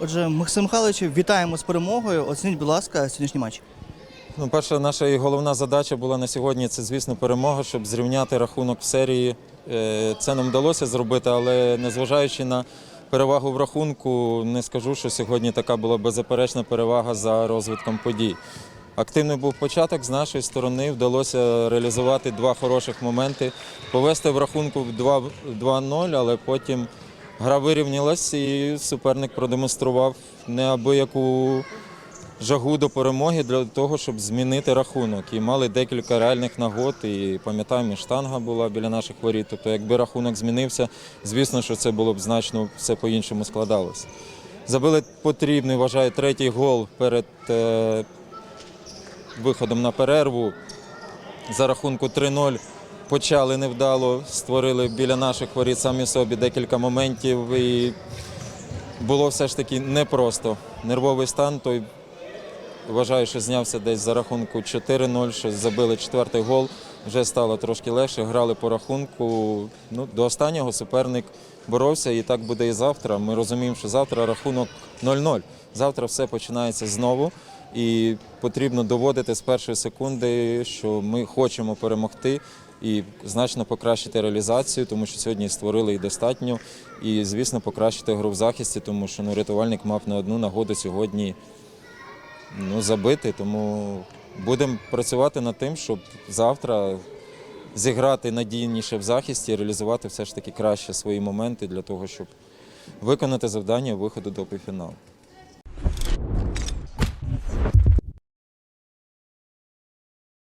Отже, Максим Михайлович, вітаємо з перемогою. Оцініть, будь ласка, сьогоднішній матч. Ну, перша наша і головна задача була на сьогодні це, звісно, перемога, щоб зрівняти рахунок в серії. Е, Це нам вдалося зробити, але незважаючи на перевагу в рахунку, не скажу, що сьогодні така була беззаперечна перевага за розвитком подій. Активний був початок з нашої сторони. Вдалося реалізувати два хороших моменти, повести в рахунку 2 2-0, але потім гра вирівнялась і суперник продемонстрував неабияку жагу до перемоги для того, щоб змінити рахунок. І мали декілька реальних нагод. І пам'ятаємо, штанга була біля наших воріт. Тобто, якби рахунок змінився, звісно, що це було б значно все по-іншому складалося. Забили потрібний, вважаю, третій гол перед е, виходом на перерву. За рахунку 3-0 почали невдало, створили біля наших воріт самі собі декілька моментів. І було все ж таки непросто. Нервовий стан той Вважаю, що знявся десь за рахунку 4-0, що забили четвертий гол. Вже стало трошки легше. Грали по рахунку. Ну, до останнього суперник боровся, і так буде і завтра. Ми розуміємо, що завтра рахунок 0-0. Завтра все починається знову. І потрібно доводити з першої секунди, що ми хочемо перемогти і значно покращити реалізацію, тому що сьогодні створили і достатньо. І, звісно, покращити гру в захисті, тому що ну, рятувальник мав не одну нагоду сьогодні ну, забити. Тому будемо працювати над тим, щоб завтра зіграти надійніше в захисті і реалізувати все ж таки краще свої моменти для того, щоб виконати завдання виходу до півфіналу.